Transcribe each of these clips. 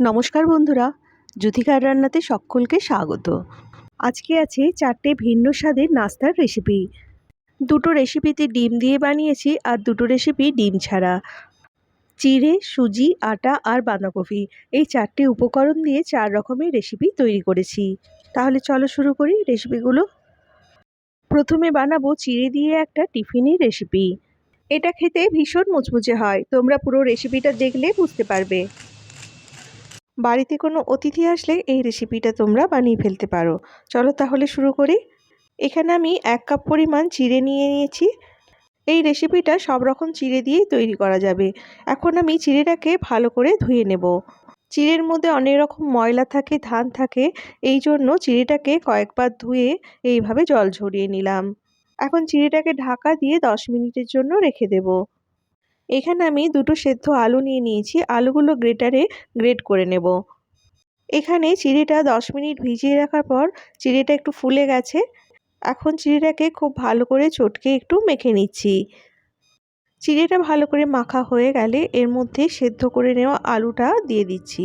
নমস্কার বন্ধুরা জ্যোতিকার রান্নাতে সকলকে স্বাগত। আজকে আছে চারটে ভিন্ন স্বাদের নাস্তার রেসিপি দুটো রেসিপিতে ডিম দিয়ে বানিয়েছি আর দুটো রেসিপি ডিম ছাড়া। চিড়ে, সুজি, আটা আর বাঁধাকপি এই চারটে উপকরণ দিয়ে চার রকমের রেসিপি তৈরি করেছি। তাহলে চলো শুরু করি রেসিপিগুলো প্রথমে বানাবো চিড়ে দিয়ে একটা টিফিনের রেসিপি এটা খেতে ভীষণ মুচমুচে হয়, তোমরা পুরো রেসিপিটা দেখলে বুঝতে পারবে। বাড়িতে কোনো অতিথি আসলে এই রেসিপিটা তোমরা বানিয়ে ফেলতে পারো। চলো তাহলে শুরু করি। এখানে আমি এক কাপ পরিমাণ চিড়ে নিয়ে নিয়েছি। এই রেসিপিটা সব রকম চিড়ে দিয়েই তৈরি করা যাবে। এখন আমি চিড়েটাকে ভালো করে ধুয়ে নেব। চিড়ের মধ্যে অনেক রকম ময়লা থাকে, ধান থাকে, এই জন্য চিড়েটাকে কয়েকবার ধুয়ে এইভাবে জল ঝরিয়ে নিলাম। এখন চিড়েটাকে ঢাকা দিয়ে দশ মিনিটের জন্য রেখে দেবো। এখানে আমি দুটো সেদ্ধ আলু নিয়ে নিয়েছি। আলুগুলো গ্রেটারে গ্রেট করে নেব। এখানে চিড়েটা দশ মিনিট ভিজিয়ে রাখার পর চিড়েটা একটু ফুলে গেছে। এখন চিড়েটাকে খুব ভালো করে চটকে একটু মেখে নিচ্ছি। চিড়েটা ভালো করে মাখা হয়ে গেলে এর মধ্যে সেদ্ধ করে নেওয়া আলুটা দিয়ে দিচ্ছি।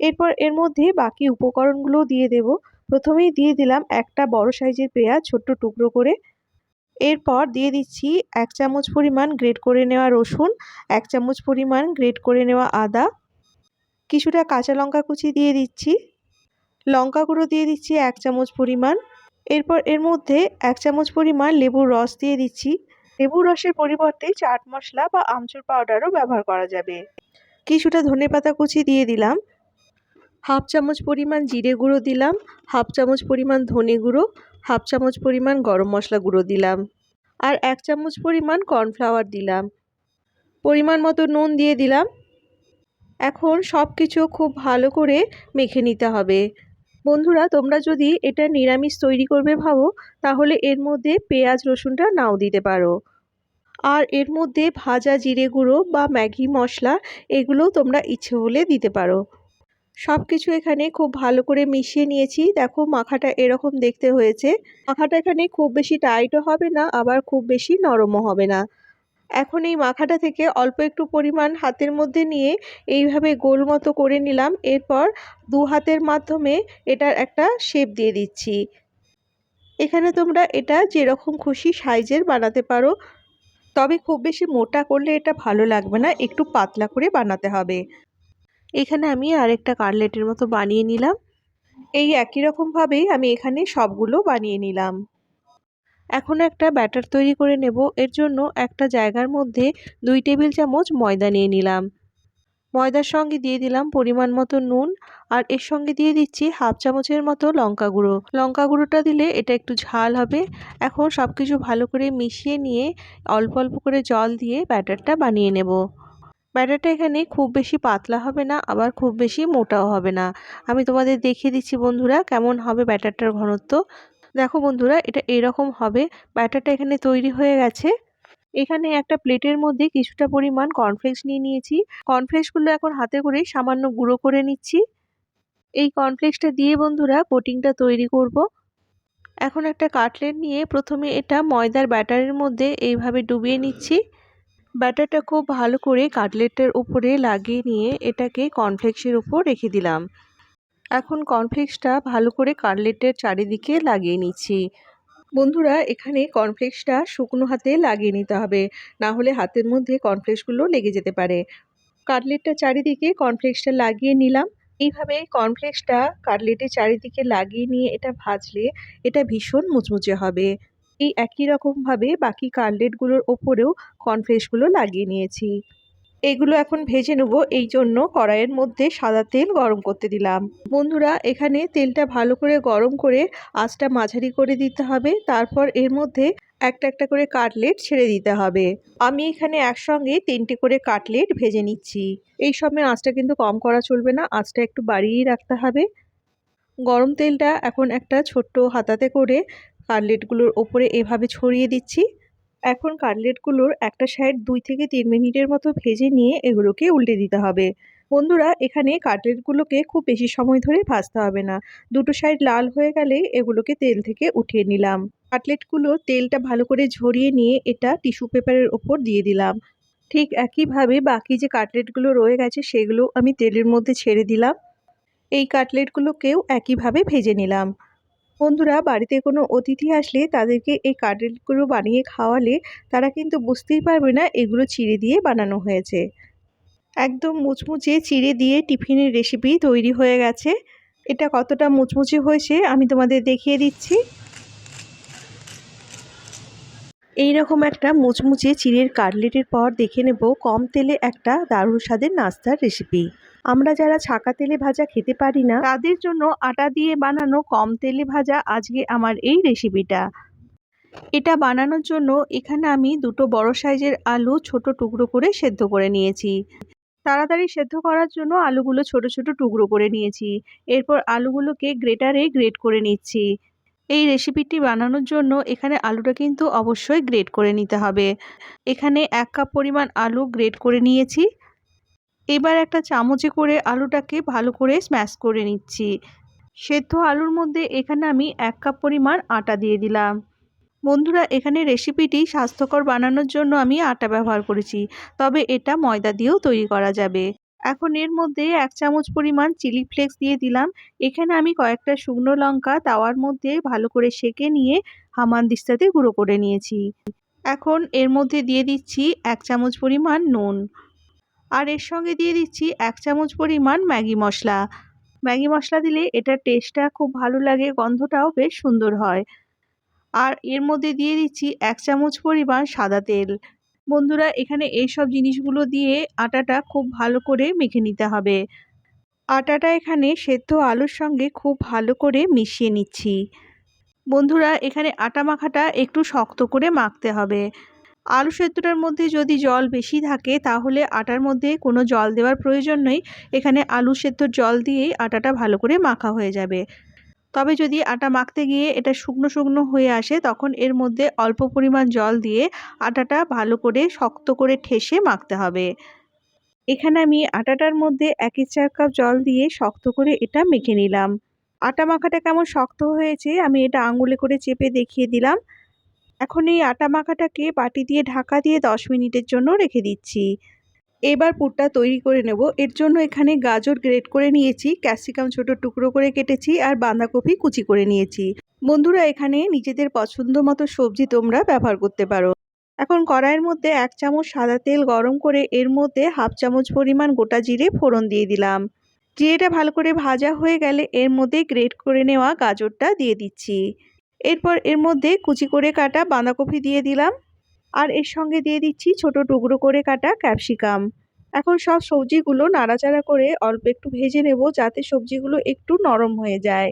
এরপর এর মধ্যে বাকি উপকরণগুলো দিয়ে দেব। প্রথমেই দিয়ে দিলাম একটা বড় সাইজের পেঁয়াজ ছোট্ট টুকরো করে। এরপর দিয়ে দিচ্ছি এক চামচ পরিমাণ গ্রেট করে নেওয়া রসুন, এক চামচ পরিমাণ গ্রেট করে নেওয়া আদা, কিছুটা কাঁচা লঙ্কা কুচি দিয়ে দিচ্ছি। লঙ্কা গুঁড়ো দিয়ে দিচ্ছি এক চামচ পরিমাণ। এরপর এর মধ্যে এক চামচ পরিমাণ লেবুর রস দিয়ে দিচ্ছি। লেবুর রসের পরিবর্তে চাট মশলা বা আমচুর পাউডারও ব্যবহার করা যাবে। কিছুটা ধনে পাতা কুচি দিয়ে দিলাম। হাফ চামচ পরিমাণ জিরে গুঁড়ো দিলাম। হাফ চামচ পরিমাণ ধনে গুঁড়ো। হাফ চামচ পরিমাণ গরম মশলা গুঁড়ো দিলাম আর এক চামচ পরিমাণ কর্নফ্লাওয়ার দিলাম। পরিমাণ মতো নুন দিয়ে দিলাম। এখন সব কিছু খুব ভালো করে মেখে নিতে হবে। বন্ধুরা, তোমরা যদি এটা নিরামিষ তৈরি করবে ভাবো, তাহলে এর মধ্যে পেঁয়াজ, রসুনটা নাও দিতে পারো। আর এর মধ্যে ভাজা জিরে গুঁড়ো বা ম্যাগি মশলা এগুলোও তোমরা ইচ্ছে হলে দিতে পারো। সব কিছু এখানে খুব ভালো করে মিশিয়ে নিয়েছি। দেখো মাখাটা এরকম দেখতে হয়েছে। মাখাটা এখানে খুব বেশি টাইটও হবে না, আবার খুব বেশি নরমও হবে না। এখন এই মাখাটা থেকে অল্প একটু পরিমাণ হাতের মধ্যে নিয়ে এইভাবে গোল মতো করে নিলাম। এরপর দু হাতের মাধ্যমে এটার একটা শেপ দিয়ে দিচ্ছি। এখানে তোমরা এটা যেরকম খুশি সাইজের বানাতে পারো। তবে খুব বেশি মোটা করলে এটা ভালো লাগবে না, একটু পাতলা করে বানাতে হবে। এখানে আমি আরেকটা কাটলেটের মতো বানিয়ে নিলাম। এই একই রকমভাবেই আমি এখানে সবগুলো বানিয়ে নিলাম। এখন একটা ব্যাটার তৈরি করে নেব। এর জন্য একটা জায়গার মধ্যে দুই টেবিল চামচ ময়দা নিয়ে নিলাম। ময়দার সঙ্গে দিয়ে দিলাম পরিমাণ মতো নুন আর এর সঙ্গে দিয়ে দিচ্ছি হাফ চামচের মতো লঙ্কা গুঁড়ো। লঙ্কা গুঁড়োটা দিলে এটা একটু ঝাল হবে। এখন সব কিছু ভালো করে মিশিয়ে নিয়ে অল্প অল্প করে জল দিয়ে ব্যাটারটা বানিয়ে নেব। ব্যাটারটা এখানে খুব বেশি পাতলা হবে না, আবার খুব বেশি মোটাও হবে না। আমি তোমাদের দেখিয়ে দিচ্ছি বন্ধুরা কেমন হবে ব্যাটারটার ঘনত্ব। দেখো বন্ধুরা এটা এরকম হবে, ব্যাটারটা এখানে তৈরি হয়ে গেছে। এখানে একটা প্লেটের মধ্যে কিছুটা পরিমাণ কর্নফ্লেক্স নিয়ে নিয়েছি। কর্নফ্লেক্সগুলো এখন হাতে করে সামান্য গুঁড়ো করে নিচ্ছি। এই কর্নফ্লেক্সটা দিয়ে বন্ধুরা কোটিংটা তৈরি করব। এখন একটা কাটলেট নিয়ে প্রথমে এটা ময়দার ব্যাটারের মধ্যে এইভাবে ডুবিয়ে নিচ্ছি। ব্যাটারটা খুব ভালো করে কাটলেটের উপরে লাগিয়ে নিয়ে এটাকে কর্নফ্লেক্সের উপর রেখে দিলাম। এখন কর্নফ্লেক্সটা ভালো করে কাটলেটের চারিদিকে লাগিয়ে নিচ্ছি। বন্ধুরা, এখানে কর্নফ্লেক্সটা শুকনো হাতে লাগিয়ে নিতে হবে, না হলে হাতের মধ্যে কর্নফ্লেক্সগুলো লেগে যেতে পারে। কাটলেটটা চারিদিকে কর্নফ্লেক্সটা লাগিয়ে নিলাম। এইভাবে কর্নফ্লেক্সটা কাটলেটের চারিদিকে লাগিয়ে নিয়ে এটা ভাজলে এটা ভীষণ মুচমুচে হবে। এই একই রকমভাবে বাকি কাটলেটগুলোর ওপরেও কর্নফ্লেক্সগুলো লাগিয়ে নিয়েছি। এগুলো এখন ভেজে নেব, এই জন্য কড়াইয়ের মধ্যে সাদা তেল গরম করতে দিলাম। বন্ধুরা, এখানে তেলটা ভালো করে গরম করে আঁচটা মাঝারি করে দিতে হবে, তারপর এর মধ্যে একটা একটা করে কাটলেট ছেড়ে দিতে হবে। আমি এখানে একসঙ্গে তিনটে করে কাটলেট ভেজে নিচ্ছি। এই সময় আঁচটা কিন্তু কম করা চলবে না, আঁচটা একটু বাড়িয়েই রাখতে হবে। গরম তেলটা এখন একটা ছোট্ট হাতাতে করে কাটলেটগুলোর ওপরে এভাবে ছড়িয়ে দিচ্ছি। এখন কাটলেটগুলোর একটা সাইড দুই থেকে তিন মিনিটের মতো ভেজে নিয়ে এগুলোকে উল্টে দিতে হবে। বন্ধুরা, এখানে কাটলেটগুলোকে খুব বেশি সময় ধরে ভাজতে হবে না। দুটো সাইড লাল হয়ে গেলে এগুলোকে তেল থেকে উঠিয়ে নিলাম। কাটলেটগুলো তেলটা ভালো করে ঝরিয়ে নিয়ে এটা টিস্যু পেপারের ওপর দিয়ে দিলাম। ঠিক একইভাবে বাকি যে কাটলেটগুলো রয়ে গেছে সেগুলো আমি তেলের মধ্যে ছেড়ে দিলাম। এই কাটলেটগুলোকেও একইভাবে ভেজে নিলাম। বন্ধুরা, বাড়িতে কোনো অতিথি আসলে তাদেরকে এই কাটলেটগুলো বানিয়ে খাওয়ালে তারা কিন্তু বুঝতেই পারবে না এগুলো চিড়ে দিয়ে বানানো হয়েছে। একদম মুচমুচে চিড়ে দিয়ে টিফিনের রেসিপি তৈরি হয়ে গেছে। এটা কতটা মুচমুচে হয়েছে আমি তোমাদের দেখিয়ে দিচ্ছি। এই রকম একটা মুচমুচে চিড়ের কাটলেটের পর দেখে নেব কম তেলে একটা দারুণ স্বাদের নাস্তার রেসিপি আমরা যারা ছাকা তেলে ভাজা খেতে পারি না, তাদের জন্য আটা দিয়ে বানানো কম তেলে ভাজা আজকে আমার এই রেসিপিটা এটা বানানোর জন্য এখানে আমি দুটো বড় সাইজের আলু ছোট টুকরো করে সেদ্ধ করে নিয়েছি। তাড়াতাড়ি সেদ্ধ করার জন্য আলুগুলো ছোট ছোট টুকরো করে নিয়েছি। এরপর আলুগুলোকে গ্রেটারে গ্রেট করে নিচ্ছি। এই রেসিপিটি বানানোর জন্য এখানে আলুটা কিন্তু অবশ্যই গ্রেট করে নিতে হবে। এখানে এক কাপ পরিমাণ আলু গ্রেট করে নিয়েছি। এবার একটা চামচে করে আলুটাকে ভালো করে স্ম্যাশ করে নিচ্ছি। সেদ্ধ আলুর মধ্যে এখানে আমি এক কাপ পরিমাণ আটা দিয়ে দিলাম। বন্ধুরা, এখানে রেসিপিটি স্বাস্থ্যকর বানানোর জন্য আমি আটা ব্যবহার করেছি, তবে এটা ময়দা দিয়েও তৈরি করা যাবে। এখন এর মধ্যে এক চামচ পরিমাণ চিলি ফ্লেক্স দিয়ে দিলাম। এখানে আমি কয়েকটা শুকনো লঙ্কা তাওয়ার মধ্যে ভালো করে সেকে নিয়ে হামানদিস্তাতে গুঁড়ো করে নিয়েছি। এখন এর মধ্যে দিয়ে দিচ্ছি এক চামচ পরিমাণ নুন। আর এর সঙ্গে দিয়ে দিচ্ছি এক চামচ পরিমাণ ম্যাগি মশলা। ম্যাগি মশলা দিলে এটার টেস্টটা খুব ভালো লাগে, গন্ধটাও বেশ সুন্দর হয়। আর এর মধ্যে দিয়ে দিচ্ছি এক চামচ পরিমাণ সাদা তেল। বন্ধুরা, এখানে এই সব জিনিসগুলো দিয়ে আটাটা খুব ভালো করে মেখে নিতে হবে। আটাটা এখানে সেদ্ধ আলুর সঙ্গে খুব ভালো করে মিশিয়ে নিচ্ছি। বন্ধুরা, এখানে আটা মাখাটা একটু শক্ত করে মাখতে হবে। আলু সেদ্ধটার মধ্যে যদি জল বেশি থাকে, তাহলে আটার মধ্যে কোনো জল দেওয়ার প্রয়োজন নেই। এখানে আলু সেদ্ধর জল দিয়েই আটাটা ভালো করে মাখা হয়ে যাবে। তবে যদি আটা মাখতে গিয়ে এটা শুকনো শুকনো হয়ে আসে, তখন এর মধ্যে অল্প পরিমাণ জল দিয়ে আটাটা ভালো করে শক্ত করে ঠেসে মাখতে হবে। এখানে আমি আটাটার মধ্যে এক চার কাপ জল দিয়ে শক্ত করে এটা মেখে নিলাম। আটা মাখাটা কেমন শক্ত হয়েছে আমি এটা আঙুলে করে চেপে দেখিয়ে দিলাম। এখন এই আটা মাখাটাকে বাটি দিয়ে ঢাকা দিয়ে দশ মিনিটের জন্য রেখে দিচ্ছি। এবার পুরটা তৈরি করে নেব। এর জন্য এখানে গাজর গ্রেট করে নিয়েছি ক্যাপসিকাম ছোট টুকরো করে কেটেছি আর বাঁধাকপি কুচি করে নিয়েছি। বন্ধুরা, এখানে নিজেদের পছন্দ মতো সবজি তোমরা ব্যবহার করতে পারো। এখন কড়াইয়ের মধ্যে এক চামচ সাদা তেল গরম করে এর মধ্যে হাফ চামচ পরিমাণ গোটা জিরে ফোড়ন দিয়ে দিলাম। জিরেটা ভালো করে ভাজা হয়ে গেলে এর মধ্যে গ্রেট করে নেওয়া গাজরটা দিয়ে দিচ্ছি। এরপর এর মধ্যে কুচি করে কাটা বাঁধাকপি দিয়ে দিলাম। আর এর সঙ্গে দিয়ে দিচ্ছি ছোট টুকরো করে কাটা ক্যাপসিকাম। এখন সব সবজিগুলো নাড়াচাড়া করে অল্প একটু ভেজে নেব যাতে সবজিগুলো একটু নরম হয়ে যায়।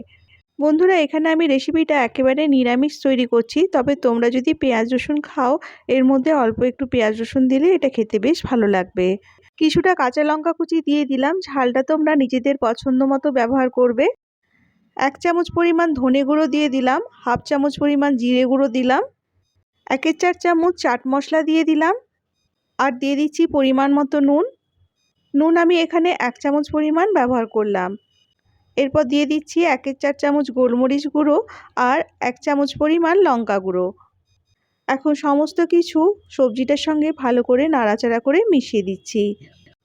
বন্ধুরা, এখানে আমি রেসিপিটা একেবারে নিরামিষ তৈরি করছি, তবে তোমরা যদি পেঁয়াজ রসুন খাও, এর মধ্যে অল্প একটু পেঁয়াজ রসুন দিলে এটা খেতে বেশ ভালো লাগবে। কিছুটা কাঁচা লঙ্কা কুচি দিয়ে দিলাম, ঝালটা তোমরা নিজেদের পছন্দ মতো ব্যবহার করবে। এক চামচ পরিমাণ ধনে গুঁড়ো দিয়ে দিলাম, হাফ চামচ পরিমাণ জিরে গুঁড়ো দিলাম একের চার চামচ চাট মশলা দিয়ে দিলাম। আর দিয়ে দিচ্ছি পরিমাণ মতো নুন। নুন আমি এখানে এক চামচ পরিমাণ ব্যবহার করলাম। এরপর দিয়ে দিচ্ছি একের চার চামচ গোলমরিচ গুঁড়ো আর এক চামচ পরিমাণ লঙ্কা গুঁড়ো। এখন সমস্ত কিছু সবজিটার সঙ্গে ভালো করে নাড়াচাড়া করে মিশিয়ে দিচ্ছি।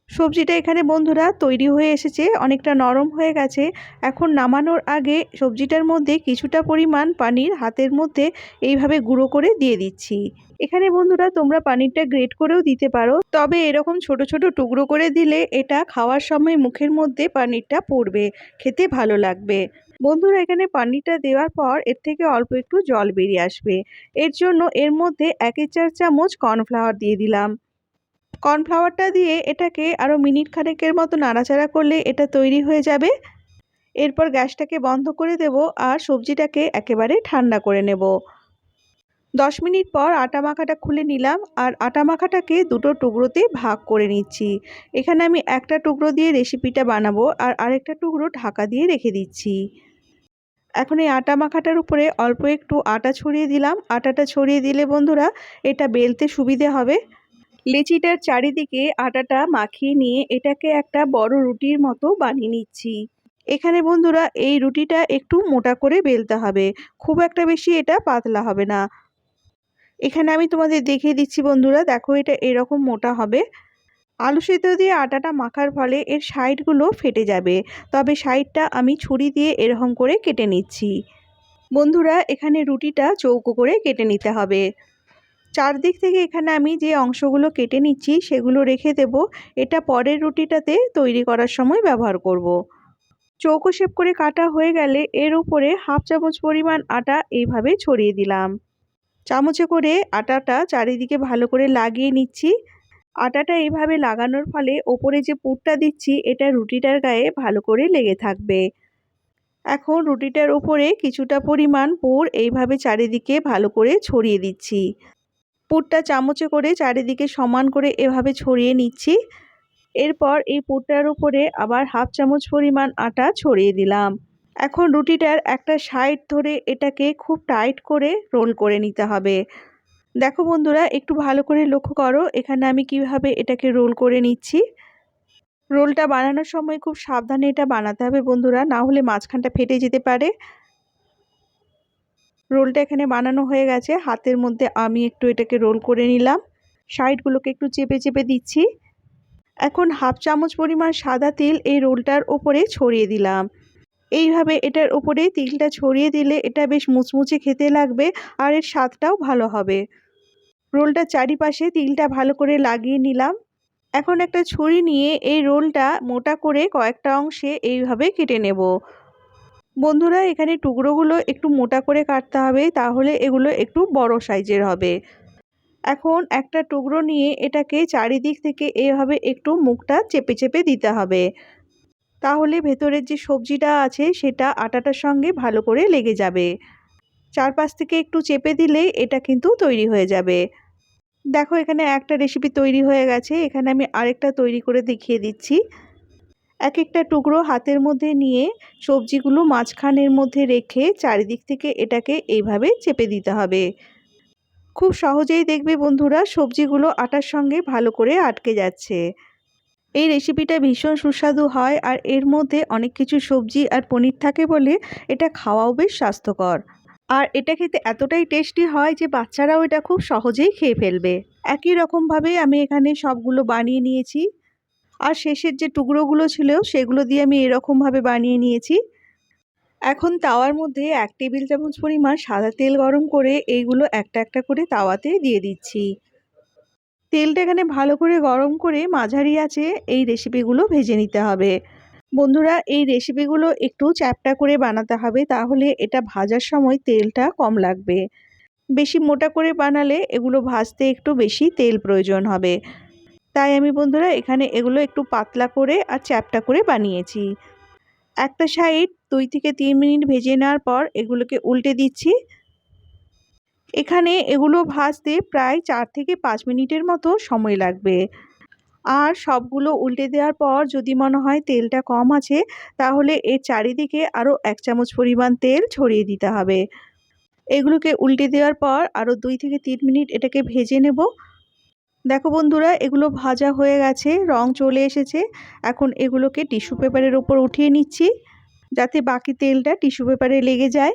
সবজিটা এখানে বন্ধুরা তৈরি হয়ে এসেছে, অনেকটা নরম হয়ে গেছে। এখন নামানোর আগে সবজিটার মধ্যে কিছুটা পরিমাণ পানির হাতের মধ্যে এইভাবে গুঁড়ো করে দিয়ে দিচ্ছি। এখানে বন্ধুরা তোমরা পানিরটা গ্রেট করেও দিতে পারো, তবে এরকম ছোট ছোট টুকরো করে দিলে এটা খাওয়ার সময় মুখের মধ্যে পানিরটা পড়বে, খেতে ভালো লাগবে। বন্ধুরা এখানে পানিটা দেওয়ার পর এর থেকে অল্প একটু জল বেরিয়ে আসবে। এর জন্য এর মধ্যে এক চার চামচ কর্নফ্লাওয়ার দিয়ে দিলাম। কর্নফ্লাওয়ারটা দিয়ে এটাকে আরও মিনিট খানেকের মতো নাড়াচাড়া করলে এটা তৈরি হয়ে যাবে। এরপর গ্যাসটাকে বন্ধ করে দেব আর সবজিটাকে একেবারে ঠান্ডা করে নেব। দশ মিনিট পর আটা মাখাটা খুলে নিলাম আর আটা মাখাটাকে দুটো টুকরোতে ভাগ করে নিচ্ছি। এখানে আমি একটা টুকরো দিয়ে রেসিপিটা বানাবো আর আরেকটা টুকরো ঢাকা দিয়ে রেখে দিচ্ছি। এখন এই আটা মাখাটার উপরে অল্প একটু আটা ছড়িয়ে দিলাম। আটাটা ছড়িয়ে দিলে বন্ধুরা এটা বেলতে সুবিধে হবে। লেচিটার চারিদিকে আটাটা মাখিয়ে নিয়ে এটাকে একটা বড় রুটির মতো বানিয়ে নিচ্ছি। এখানে বন্ধুরা, এই রুটিটা একটু মোটা করে বেলতে হবে। খুব একটা বেশি এটা পাতলা হবে না। এখানে আমি তোমাদের দেখিয়ে দিচ্ছি বন্ধুরা, দেখো এটা এরকম মোটা হবে। আলু সেদ্ধ দিয়ে আটাটা মাখার ফলে এর সাইডগুলো ফেটে যাবে। তবে সাইডটা আমি ছুরি দিয়ে এরকম করে কেটে নিচ্ছি। বন্ধুরা, এখানে রুটিটা চৌকো করে কেটে নিতে হবে। চারদিক থেকে এখানে আমি যে অংশগুলো কেটে নিচ্ছি সেগুলো রেখে দেব। এটা পরের রুটিটাতে তৈরি করার সময় ব্যবহার করব। চৌকো শেপ করে কাটা হয়ে গেলে এর উপরে হাফ চামচ পরিমাণ আটা এইভাবে ছড়িয়ে দিলাম। চামচে করে আটাটা চারিদিকে ভালো করে লাগিয়ে নিচ্ছি। আটাটা এইভাবে লাগানোর ফলে ওপরে যে পুরটা দিচ্ছি, এটা রুটিটার গায়ে ভালো করে লেগে থাকবে। এখন রুটিটার উপরে কিছুটা পরিমাণ পুর এইভাবে চারিদিকে ভালো করে ছড়িয়ে দিচ্ছি। পুরটা চামচে করে চারিদিকে সমান করে এভাবে ছড়িয়ে নিচ্ছি। এরপর এই পুরটার উপরে আবার হাফ চামচ পরিমাণ আটা ছড়িয়ে দিলাম। এখন রুটিটার একটা সাইড ধরে এটাকে খুব টাইট করে রোল করে নিতে হবে। দেখো বন্ধুরা, একটু ভালো করে লক্ষ্য করো, এখানে আমি কীভাবে এটাকে রোল করে নিচ্ছি। রোলটা বানানোর সময় খুব সাবধানে এটা বানাতে হবে বন্ধুরা, না হলে মাঝখানটা ফেটে যেতে পারে। রোলটা এখানে বানানো হয়ে গেছে। হাতের মধ্যে আমি একটু এটাকে রোল করে নিলাম। সাইডগুলোকে একটু চেপে চেপে দিচ্ছি। এখন হাফ চামচ পরিমাণ সাদা তেল এই রোলটার ওপরে ছড়িয়ে দিলাম। এইভাবে এটার উপরে তিলটা ছড়িয়ে দিলে এটা বেশ মুচমুচে খেতে লাগবে আর এর স্বাদটাও ভালো হবে। রোলটার চারিপাশে তিলটা ভালো করে লাগিয়ে নিলাম। এখন একটা ছুরি নিয়ে এই রোলটা মোটা করে কয়েকটা অংশে এইভাবে কেটে নেব। বন্ধুরা, এখানে টুকরোগুলো একটু মোটা করে কাটতে হবে, তাহলে এগুলো একটু বড় সাইজের হবে। এখন একটা টুকরো নিয়ে এটাকে চারিদিক থেকে এভাবে একটু মুখটা চেপে চেপে দিতে হবে। তাহলে ভেতরের যে সবজিটা আছে, সেটা আটাটার সঙ্গে ভালো করে লেগে যাবে। চারপাশ থেকে একটু চেপে দিলেই এটা কিন্তু তৈরি হয়ে যাবে। দেখো, এখানে একটা রেসিপি তৈরি হয়ে গেছে। এখানে আমি আরেকটা তৈরি করে দেখিয়ে দিচ্ছি। এক একটা টুকরো হাতের মধ্যে নিয়ে সবজিগুলো মাঝখানের মধ্যে রেখে চারিদিক থেকে এটাকে এইভাবে চেপে দিতে হবে। খুব সহজেই দেখবে বন্ধুরা, সবজিগুলো আটার সঙ্গে ভালো করে আটকে যাচ্ছে। এই রেসিপিটা ভীষণ সুস্বাদু হয় আর এর মধ্যে অনেক কিছু সবজি আর পনির থাকে বলে এটা খাওয়াও বেশ স্বাস্থ্যকর। আর এটা খেতে এতটাই টেস্টি হয় যে বাচ্চারাও এটা খুব সহজেই খেয়ে ফেলবে। একই রকমভাবে আমি এখানে সবগুলো বানিয়ে নিয়েছি। আর শেষের যে টুকরোগুলো ছিল, সেগুলো দিয়ে আমি এরকমভাবে বানিয়ে নিয়েছি। এখন তাওয়ার মধ্যে এক টেবিল চামচ পরিমাণ সাদা তেল গরম করে এইগুলো একটা একটা করে তাওয়াতে দিয়ে দিচ্ছি। তেলটা এখানে ভালো করে গরম করে মাঝারি আছে এই রেসিপিগুলো ভেজে নিতে হবে। বন্ধুরা, এই রেসিপিগুলো একটু চ্যাপটা করে বানাতে হবে, তাহলে এটা ভাজার সময় তেলটা কম লাগবে। বেশি মোটা করে বানালে এগুলো ভাজতে একটু বেশি তেল প্রয়োজন হবে। তাই আমি বন্ধুরা এখানে এগুলো একটু পাতলা করে আর চ্যাপটা করে বানিয়েছি। একটা সাইড দুই থেকে তিন মিনিট ভেজে নেওয়ার পর এগুলোকে উল্টে দিচ্ছি। এখানে এগুলো ভাজতে প্রায় চার থেকে পাঁচ মিনিটের মতো সময় লাগবে। আর সবগুলো উল্টে দেওয়ার পর যদি মনে হয় তেলটা কম আছে, তাহলে এর চারিদিকে আরও এক চামচ পরিমাণ তেল ছড়িয়ে দিতে হবে। এগুলোকে উল্টে দেওয়ার পর আরও দুই থেকে তিন মিনিট এটাকে ভেজে নেব। দেখো বন্ধুরা, এগুলো ভাজা হয়ে গেছে, রং চলে এসেছে। এখন এগুলোকে টিস্যু পেপারের ওপর উঠিয়ে নিচ্ছি, যাতে বাকি তেলটা টিস্যু পেপারে লেগে যায়।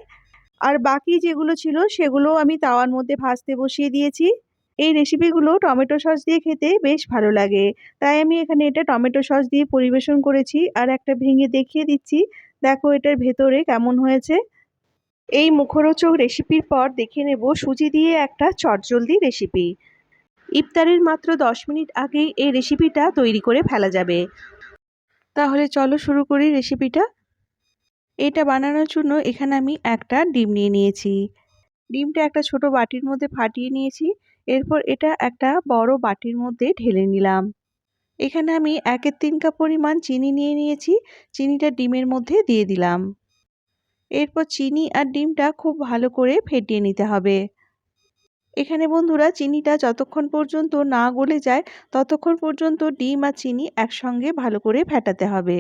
আর বাকি যেগুলো ছিল, সেগুলো আমি তাওয়ার মধ্যে ভাজতে বসিয়ে দিয়েছি। এই রেসিপিগুলো টমেটো সস দিয়ে খেতে বেশ ভালো লাগে। তাই আমি এখানে এটা টমেটো সস দিয়ে পরিবেশন করেছি আর একটা ভেঙে দেখিয়ে দিচ্ছি। দেখো এটার ভেতরে কেমন হয়েছে। এই মুখরোচক রেসিপির পর দেখে নেব সুজি দিয়ে একটা চটজলদি রেসিপি। ইফতারের মাত্র দশ মিনিট আগেই এই রেসিপিটা তৈরি করে ফেলা যাবে। তাহলে চলো শুরু করি রেসিপিটা। এটা বানানোর জন্য এখানে আমি একটা ডিম নিয়ে নিয়েছি। ডিমটা একটা ছোট বাটির মধ্যে ফাটিয়ে নিয়েছি। এরপর এটা একটা বড় বাটির মধ্যে ঢেলে নিলাম। এখানে আমি একের তিন কাপ পরিমাণ চিনি নিয়ে নিয়েছি। চিনিটা ডিমের মধ্যে দিয়ে দিলাম। এরপর চিনি আর ডিমটা খুব ভালো করে ফেটিয়ে নিতে হবে। এখানে বন্ধুরা চিনিটা যতক্ষণ পর্যন্ত না গলে যায়, ততক্ষণ পর্যন্ত ডিম আর চিনি একসঙ্গে ভালো করে ফেটাতে হবে।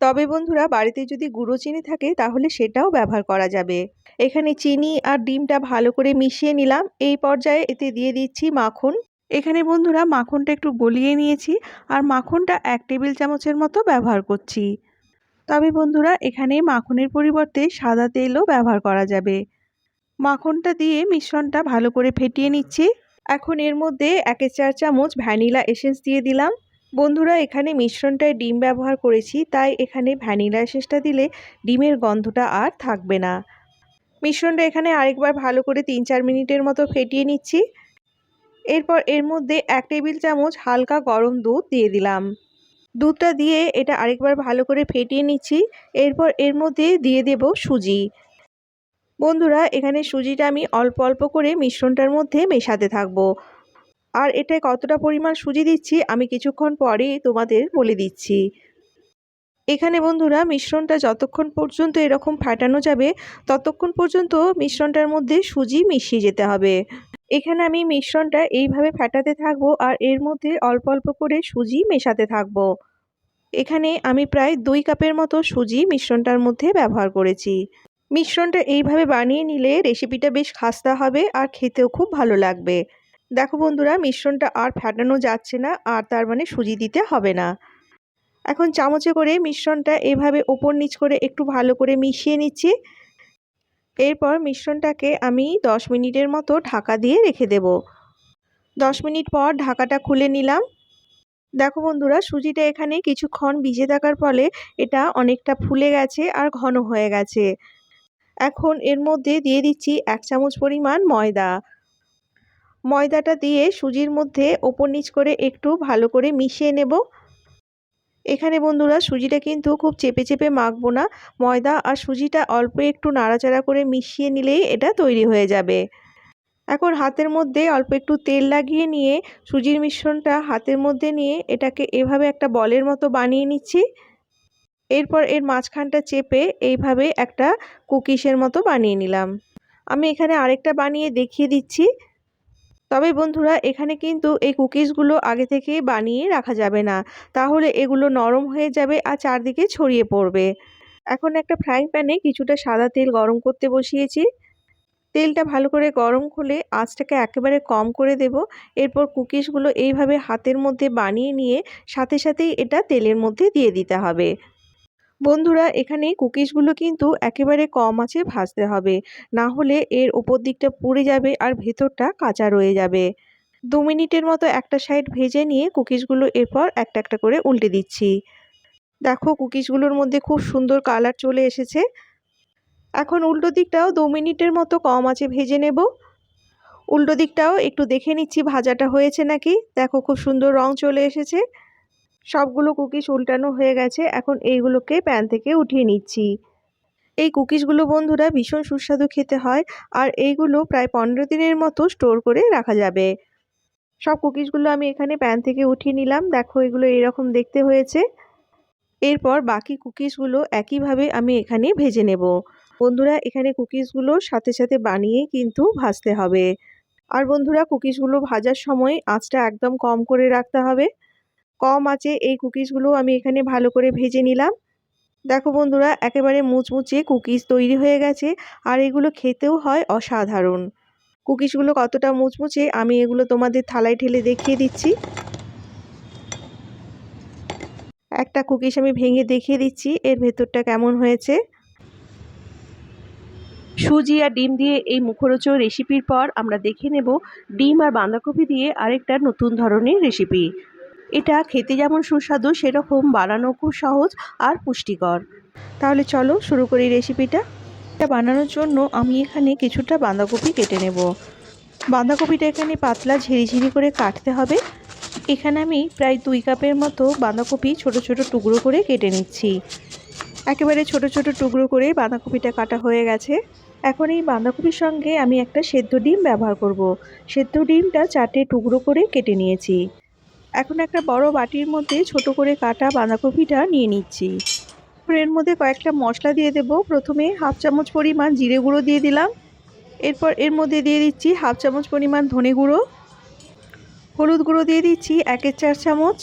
তবে বন্ধুরা বাড়িতে যদি গুঁড়ো চিনি থাকে, তাহলে সেটাও ব্যবহার করা যাবে। এখানে চিনি আর ডিমটা ভালো করে মিশিয়ে নিলাম। এই পর্যায়ে এতে দিয়ে দিচ্ছি মাখন। এখানে বন্ধুরা মাখনটা একটু গলিয়ে নিয়েছি আর মাখনটা এক টেবিল চামচের মতো ব্যবহার করছি। তবে বন্ধুরা এখানে মাখনের পরিবর্তে সাদা তেলও ব্যবহার করা যাবে। মাখনটা দিয়ে মিশ্রণটা ভালো করে ফেটিয়ে নিচ্ছি। এখন এর মধ্যে একের চার চামচ ভ্যানিলা এসেন্স দিয়ে দিলাম। বন্ধুরা, এখানে মিশ্রণটায় ডিম ব্যবহার করেছি, তাই এখানে ভ্যানিলা এসেন্সটা দিলে ডিমের গন্ধটা আর থাকবে না। মিশ্রণটা এখানে আরেকবার ভালো করে তিন চার মিনিটের মতো ফেটিয়ে নিচ্ছি। এরপর এর মধ্যে এক টেবিল চামচ হালকা গরম দুধ দিয়ে দিলাম। দুধটা দিয়ে এটা আরেকবার ভালো করে ফেটিয়ে নিচ্ছি। এরপর এর মধ্যে দিয়ে দেব সুজি। বন্ধুরা, এখানে সুজিটা আমি অল্প অল্প করে মিশ্রণটার মধ্যে মেশাতে থাকব। আর এটা কতটা পরিমাণ সুজি দিচ্ছি, আমি কিছুক্ষণ পরেই তোমাদের বলে দিচ্ছি। এখানে বন্ধুরা, মিশ্রণটা যতক্ষণ পর্যন্ত এরকম ফাটানো যাবে, ততক্ষণ পর্যন্ত মিশ্রণটার মধ্যে সুজি মিশিয়ে যেতে হবে। এখানে আমি মিশ্রণটা এইভাবে ফাটাতে থাকব আর এর মধ্যে অল্প অল্প করে সুজি মেশাতে থাকব। এখানে আমি প্রায় দুই কাপের মতো সুজি মিশ্রণটার মধ্যে ব্যবহার করেছি। মিশ্রণটা এইভাবে বানিয়ে নিলে রেসিপিটা বেশ খাস্তা হবে আর খেতেও খুব ভালো লাগবে। দেখো বন্ধুরা, মিশ্রণটা আর ফাটানো যাচ্ছে না আর তার মানে সুজি দিতে হবে না। এখন চামচে করে মিশ্রণটা এভাবে ওপর নিচ করে একটু ভালো করে মিশিয়ে নিচ্ছি। এরপর মিশ্রণটাকে আমি দশ মিনিটের মতো ঢাকা দিয়ে রেখে দেব। দশ মিনিট পর ঢাকাটা খুলে নিলাম। দেখো বন্ধুরা, সুজিটা এখানে কিছুক্ষণ ভিজে থাকার ফলে এটা অনেকটা ফুলে গেছে আর ঘন হয়ে গেছে। এখন এর মধ্যে দিয়ে দিচ্ছি এক চামচ পরিমাণ ময়দা। ময়দাটা দিয়ে সুজির মধ্যে ওপর নিচ করে একটু ভালো করে মিশিয়ে নেব। এখানে বন্ধুরা, সুজিটা কিন্তু খুব চেপে চেপে মাখবো না। ময়দা আর সুজিটা অল্প একটু নাড়াচাড়া করে মিশিয়ে নিলেই এটা তৈরি হয়ে যাবে। এখন হাতের মধ্যে অল্প একটু তেল লাগিয়ে নিয়ে সুজির মিশ্রণটা হাতের মধ্যে নিয়ে এটাকে এভাবে একটা বলের মতো বানিয়ে নিচ্ছি। এরপর এর মাঝখানটা চেপে এইভাবে একটা কুকিসের মতো বানিয়ে নিলাম। আমি এখানে আরেকটা বানিয়ে দেখিয়ে দিচ্ছি। তবে বন্ধুরা, এখানে কিন্তু এই কুকিজগুলো আগে থেকে বানিয়ে রাখা যাবে না। তাহলে এগুলো নরম হয়ে যাবে আর চারদিকে ছড়িয়ে পড়বে। এখন একটা ফ্রাইং প্যানে কিছুটা সাদা তেল গরম করতে বসিয়েছি। তেলটা ভালো করে গরম হলে আঁচটাকে একেবারে কম করে দেব। এরপর কুকিজগুলো এইভাবে হাতের মধ্যে বানিয়ে নিয়ে সাথে সাথেই এটা তেলের মধ্যে দিয়ে দিতে হবে। বন্ধুরা, এখানে কুকিজগুলো কিন্তু একেবারে কম আছে, ভাজতে হবে। না হলে এর ওপর দিকটা পুড়ে যাবে আর ভেতরটা কাঁচা রয়ে যাবে। দু মিনিটের মতো একটা সাইড ভেজে নিয়ে কুকিজগুলো এরপর একটা একটা করে উল্টে দিচ্ছি। দেখো কুকিজগুলোর মধ্যে খুব সুন্দর কালার চলে এসেছে। এখন উল্টো দিকটাও দু মিনিটের মতো কম আছে, ভেজে নেব। উল্টো দিকটাও একটু দেখে নিচ্ছি, ভাজাটা হয়েছে নাকি? দেখো, খুব সুন্দর রং চলে এসেছে। সবগুলো কুকিজ উল্টানো হয়ে গেছে, এখন এইগুলোকে প্যান থেকে উঠিয়ে নিচ্ছি। এই কুকিজগুলো বন্ধুরা ভীষণ সুস্বাদু খেতে হয় আর এইগুলো প্রায় পনেরো দিনের মতো স্টোর করে রাখা যাবে। সব কুকিজগুলো আমি এখানে প্যান থেকে উঠিয়ে নিলাম, দেখো এগুলো এরকম দেখতে হয়েছে। এরপর বাকি কুকিজগুলো একইভাবে আমি এখানে ভেজে নেব। বন্ধুরা এখানে কুকিজগুলো সাথে সাথে বানিয়ে কিন্তু ভাজতে হবে। আর বন্ধুরা কুকিজগুলো ভাজার সময় আঁচটা একদম কম করে রাখতে হবে। কম আছে, এই কুকিজগুলো আমি এখানে ভালো করে ভেজে নিলাম। দেখো বন্ধুরা, একেবারে মুচমুচে কুকিজ তৈরি হয়ে গেছে, আর এগুলো খেতেও হয় অসাধারণ। কুকিজগুলো কতটা মুচমুচে, আমি এগুলো তোমাদের থালায় ঠেলে দেখিয়ে দিচ্ছি। একটা কুকিজ আমি ভেঙে দেখিয়ে দিচ্ছি, এর ভেতরটা কেমন হয়েছে? সুজি আর ডিম দিয়ে এই মুখরোচক রেসিপির পর আমরা দেখে নেব ডিম আর বাঁধাকপি দিয়ে আরেকটা নতুন ধরনের রেসিপি এটা খেতে যেমন সুস্বাদু, সেরকম বানানো খুব সহজ আর পুষ্টিকর। তাহলে চলো শুরু করি রেসিপিটা এটা বানানোর জন্য আমি এখানে কিছুটা বাঁধাকপি কেটে নেব। বাঁধাকপিটা এখানে পাতলা ঝিরিঝিরি করে কাটতে হবে। এখানে আমি প্রায় দুই কাপের মতো বাঁধাকপি ছোট ছোট টুকরো করে কেটে নিচ্ছি। একেবারে ছোট ছোট টুকরো করে বাঁধাকপিটা কাটা হয়ে গেছে। এখন এই বাঁধাকপির সঙ্গে আমি একটা সেদ্ধ ডিম ব্যবহার করব। সেদ্ধ ডিমটা চারটে টুকরো করে কেটে নিয়েছি। এখন একটা বড় বাটির মধ্যে ছোট করে কাটা বাঁধাকপিটা নিয়ে নিচ্ছি। এর মধ্যে কয়েকটা মশলা দিয়ে দেব। প্রথমে হাফ চামচ পরিমাণ জিরে গুঁড়ো দিয়ে দিলাম। এরপর এর মধ্যে দিয়ে দিচ্ছি হাফ চামচ পরিমাণ ধনে গুঁড়ো। হলুদ গুঁড়ো দিয়ে দিচ্ছি একের চার চামচ।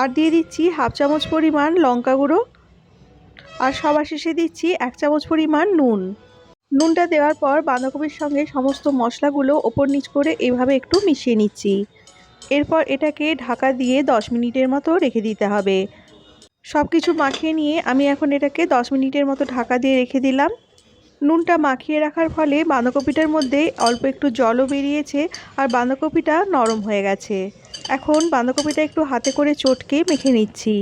আর দিয়ে দিচ্ছি হাফ চামচ পরিমাণ লঙ্কা গুঁড়ো। আর সবার শেষে দিচ্ছি এক চামচ পরিমাণ নুন। নুনটা দেওয়ার পর বাঁধাকপির সঙ্গে সমস্ত মশলাগুলো ওপর নিচ করে এভাবে একটু মিশিয়ে নিচ্ছি। এরপর এটাকে ঢাকা দিয়ে দশ মিনিটের মতো রেখে দিতে হবে। সব কিছু মাখিয়ে নিয়ে আমি এখন এটাকে দশ মিনিটের মতো ঢাকা দিয়ে রেখে দিলাম। নুনটা মাখিয়ে রাখার ফলে বাঁধাকপিটার মধ্যে অল্প একটু জলও বেরিয়েছে আর বাঁধাকপিটা নরম হয়ে গেছে। এখন বাঁধাকপিটা একটু হাতে করে চটকে মেখে নিচ্ছি।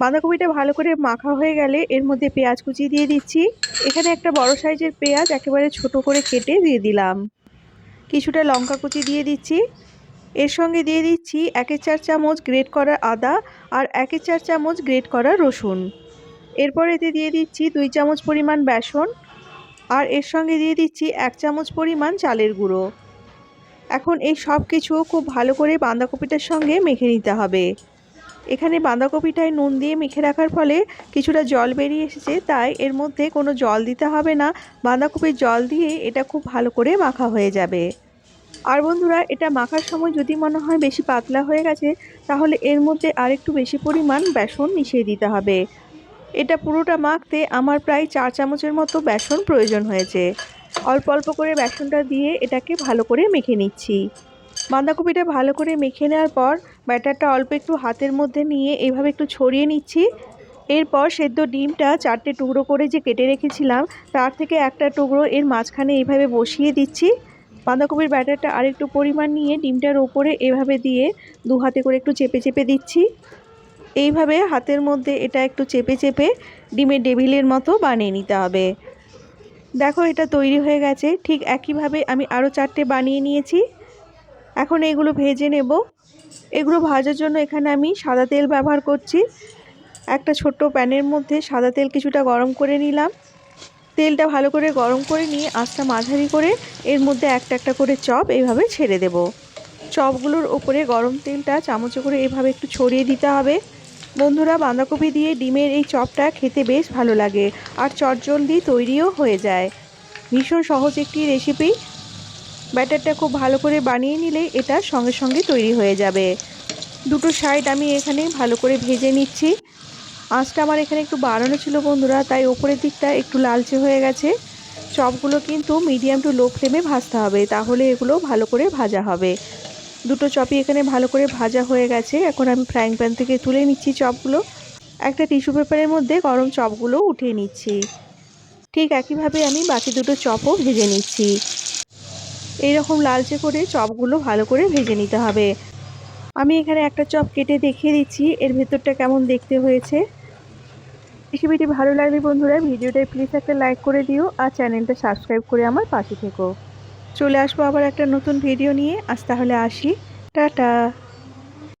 বাঁধাকপিটা ভালো করে মাখা হয়ে গেলে এর মধ্যে পেঁয়াজ কুচি দিয়ে দিচ্ছি। এখানে একটা বড় সাইজের পেঁয়াজ একেবারে ছোট করে কেটে দিয়ে দিলাম। কিছুটা লঙ্কা কুচি দিয়ে দিচ্ছি। এর সঙ্গে দিয়ে দিচ্ছি একের চার চামচ গ্রেট করা আদা আর একের চার চামচ গ্রেট করা রসুন। এরপর এতে দিয়ে দিচ্ছি দুই চামচ পরিমাণ বেসন আর এর সঙ্গে দিয়ে দিচ্ছি এক চামচ পরিমাণ চালের গুঁড়ো। এখন এই সব কিছু খুব ভালো করে বাঁধাকপিটার সঙ্গে মেখে নিতে হবে। এখানে বাঁধাকপিটায় নুন দিয়ে মেখে রাখার ফলে কিছুটা জল বেরিয়ে এসেছে, তাই এর মধ্যে কোনো জল দিতে হবে না। বাঁধাকপির জল দিয়ে এটা খুব ভালো করে মাখা হয়ে যাবে। আর বন্ধুরা, এটা মাখার সময় যদি মনে হয় বেশি পাতলা হয়ে গেছে, তাহলে এর মধ্যে আরেকটু বেশি পরিমাণ বেসন মিশিয়ে দিতে হবে। এটা পুরোটা মাখতে আমার প্রায় চার চামচের মতো বেসন প্রয়োজন হয়েছে। অল্প অল্প করে বেসনটা দিয়ে এটাকে ভালো করে মেখে নিচ্ছি। বাঁধাকপিটা ভালো করে মেখে নেওয়ার পর, ব্যাটারটা অল্প একটু হাতের মধ্যে নিয়ে এইভাবে একটু ছড়িয়ে নিচ্ছি। এরপর সেদ্ধ ডিমটা চারটে টুকরো করে যে কেটে রেখেছিলাম, তার থেকে একটা টুকরো এর মাঝখানে এইভাবে বসিয়ে দিচ্ছি। বাঁধাকপির ব্যাটারটা আরেকটু পরিমাণ নিয়ে ডিমটার ওপরে এভাবে দিয়ে দু হাতে করে একটু চেপে চেপে দিচ্ছি। এইভাবে হাতের মধ্যে এটা একটু চেপে চেপে ডিমের ডেভিলের মতো বানিয়ে নিতে হবে। দেখো এটা তৈরি হয়ে গেছে, ঠিক একইভাবে আমি আরও চারটে বানিয়ে নিয়েছি। এখন এগুলো ভেজে নেব। এগুলো ভাজার জন্য এখানে আমি সাদা তেল ব্যবহার করছি। একটা ছোট্ট প্যানের মধ্যে সাদা তেল কিছুটা গরম করে নিলাম। তেলটা ভালো করে গরম করে নিয়ে আঁচটা মাঝারি করে এর মধ্যে একটা একটা করে চপ এইভাবে ছেড়ে দেব। চপগুলোর ওপরে গরম তেলটা চামচে করে এভাবে একটু ছড়িয়ে দিতে হবে। বন্ধুরা, বাঁধাকপি দিয়ে ডিমের এই চপটা খেতে বেশ ভালো লাগে আর চটজলদি তৈরিও হয়ে যায়। ভীষণ সহজ একটি রেসিপি। ব্যাটারটা খুব ভালো করে বানিয়ে নিলে এটা সঙ্গে সঙ্গে তৈরি হয়ে যাবে। দুটো সাইড আমি এখানে ভালো করে ভেজে নিচ্ছি। আঁচটা আমার এখানে একটু বাড়ানো ছিল বন্ধুরা, তাই ওপরের দিকটা একটু লালচে হয়ে গেছে। চপগুলো কিন্তু মিডিয়াম টু লো ফ্লেমে ভাজতে হবে, তাহলে এগুলো ভালো করে ভাজা হবে। দুটো চপই এখানে ভালো করে ভাজা হয়ে গেছে, এখন আমি ফ্রাইং প্যান থেকে তুলে নিচ্ছি চপগুলো। একটা টিস্যু পেপারের মধ্যে গরম চপগুলো উঠিয়ে নিচ্ছি। ঠিক একইভাবে আমি বাকি দুটো চপও ভেজে নিচ্ছি। এইরকম লালচে করে চপগুলো ভালো করে ভেজে নিতে হবে। আমি এখানে একটা চপ কেটে দেখিয়ে দিচ্ছি, এর ভেতরটা কেমন দেখতে হয়েছে। রেসিপিটি ভালো লাগলে বন্ধুরা, ভিডিওটায় প্লিজ একটা লাইক করে দিও আর চ্যানেলটা সাবস্ক্রাইব করে আমার পাশে থেকো। চলে আসব আবার একটা নতুন ভিডিও নিয়ে। আজ তাহলে আসি। টাটা।